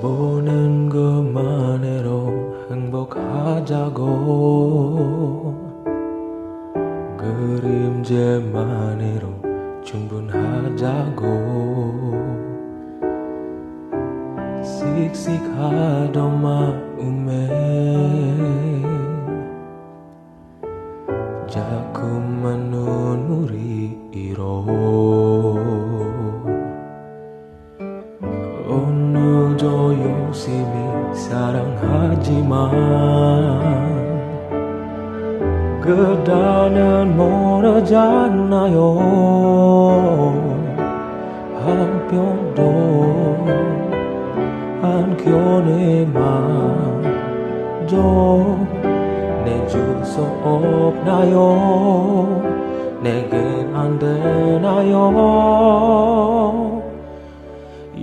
보는 것만으로 행복하자고. 그림자만으로 충분하자고. 씩씩하던 마음에 열심히 사랑하지만 그다는 모르잖아요? 한편도 한켠에 마저 내줄 수 없나요? 내겐 안 되나요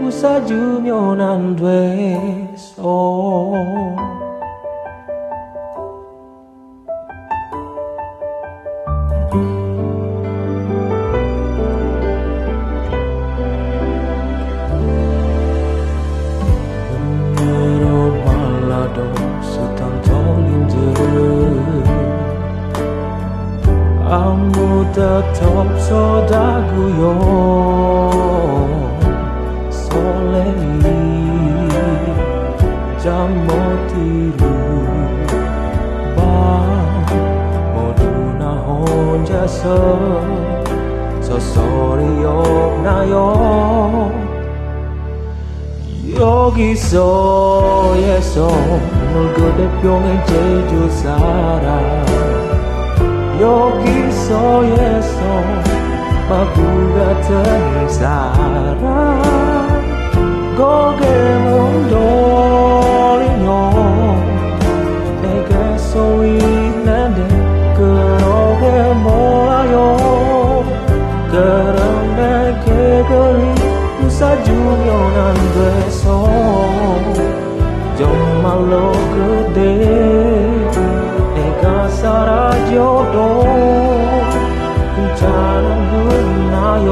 웃어주면 안 돼서. 눈으로 말라도 수탄 돌린 듯 아무 뜻 없어다구요 혼자서 서소리 없나요? 여기서에서 널 그대 뿅에 제주 살아 여기서에서 바보 같은 사람 고개 멈돌 그리 웃어주면 안 돼서 정말로 그대 내가 사라져도 괜찮은나요?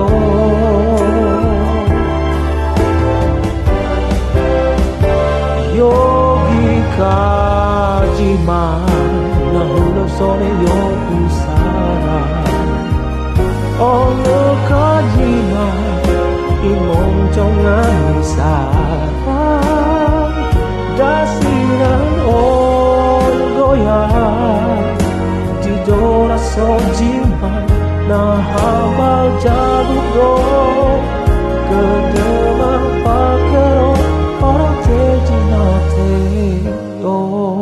여기까지만 나 손에 여고 살아 어느까지만 sarang dasinan on goyang di dora so jimba na habal jabut go kedemang pakero para te jinate oh